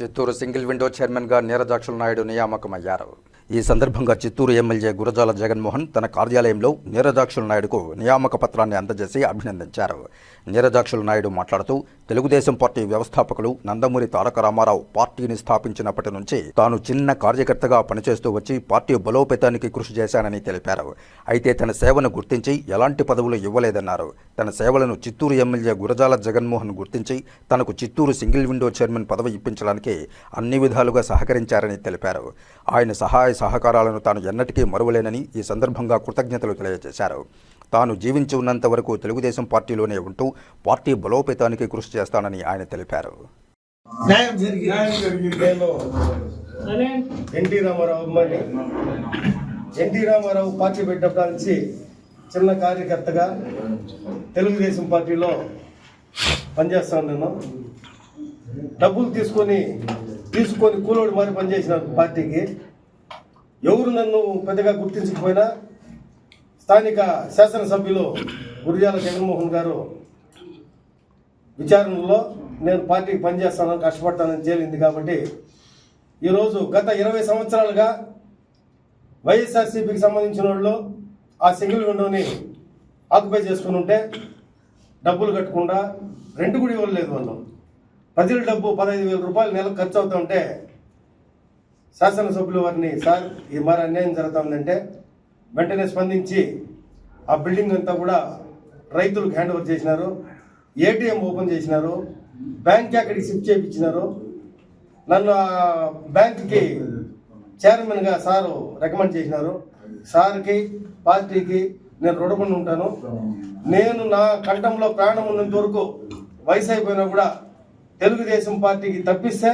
Chittoor single window చైర్మన్గా నీరజాక్షుల నాయుడు నియామకమయ్యారు. ఈ సందర్భంగా చిత్తూరు ఎమ్మెల్యే గురజాల జగన్మోహన్ తన కార్యాలయంలో నీరజాక్షుల నాయుడుకు నియామక పత్రాన్ని అందజేసి అభినందించారు. నీరజాక్షుల నాయుడు మాట్లాడుతూ తెలుగుదేశం పార్టీ వ్యవస్థాపకులు నందమూరి తారక రామారావు పార్టీని స్థాపించినప్పటి నుంచి తాను చిన్న కార్యకర్తగా పనిచేస్తూ వచ్చి పార్టీ బలోపేతానికి కృషి చేశానని తెలిపారు. అయితే తన సేవను గుర్తించి ఎలాంటి పదవులు ఇవ్వలేదన్నారు. తన సేవలను చిత్తూరు ఎమ్మెల్యే గురజాల జగన్మోహన్ గుర్తించి తనకు చిత్తూరు సింగిల్ విండో చైర్మన్ పదవి ఇప్పించడానికి అన్ని విధాలుగా సహకరించారని తెలిపారు. ఆయన సహాయ సహకారాలను తాను ఎన్నటికీ మరువలేనని ఈ సందర్భంగా కృతజ్ఞతలు తెలియజేశారు. తాను జీవించి ఉన్నంత వరకు తెలుగుదేశం పార్టీలోనే ఉంటూ పార్టీ బలోపేతానికి కృషి చేస్తానని ఆయన తెలిపారు. న్యాయం జరిగి ఎన్టీ రామారావు అమ్మాయిని ఎన్టీ రామారావు పార్టీ పెట్టినప్పటి నుంచి చిన్న కార్యకర్తగా తెలుగుదేశం పార్టీలో పనిచేస్తాను నేను డబ్బులు తీసుకొని తీసుకొని కూలోడు మరి పనిచేసిన పార్టీకి ఎవరు నన్ను పెద్దగా గుర్తించకపోయినా స్థానిక శాసనసభ్యులు గురిజాల జగన్మోహన్ గారు విచారణలో నేను పార్టీకి పనిచేస్తానని కష్టపడతానని తేలింది కాబట్టి ఈరోజు గత ఇరవై సంవత్సరాలుగా వైఎస్ఆర్సీపీకి సంబంధించిన వాళ్ళు ఆ సింగిల్ విండోని ఆక్యుపై చేసుకుని ఉంటే డబ్బులు కట్టకుండా రెంట్ కూడా ఇవ్వలేదు వాళ్ళు. ప్రజల డబ్బు పదహైదు వేల రూపాయలు నెలకు ఖర్చు అవుతుంటే శాసనసభ్యుల వారిని సార్ ఈ మరి అన్యాయం జరుగుతుందంటే వెంటనే స్పందించి ఆ బిల్డింగ్ అంతా కూడా రైతులకు హ్యాండ్ ఓవర్ చేసినారు ఏటీఎం ఓపెన్ చేసినారు బ్యాంక్కి అక్కడికి షిఫ్ట్ చేయించినారు. నన్ను ఆ బ్యాంక్కి చైర్మన్గా సారు రికమెండ్ చేసినారు. సార్కి పార్టీకి నేను రుణపడి ఉంటాను. నేను నా కంఠంలో ప్రాణం ఉన్నంత వరకు వయసు అయిపోయినా కూడా తెలుగుదేశం పార్టీకి తప్పిస్తే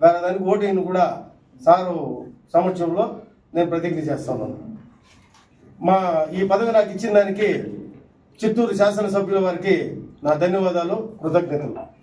వేరే దానికి ఓటింగ్ను కూడా సారు సమక్షంలో నేను ప్రతిజ్ఞ చేస్తాను మా ఈ పదవి నాకు ఇచ్చిన దానికి చిత్తూరు శాసనసభ్యుల వారికి నా ధన్యవాదాలు కృతజ్ఞతలు.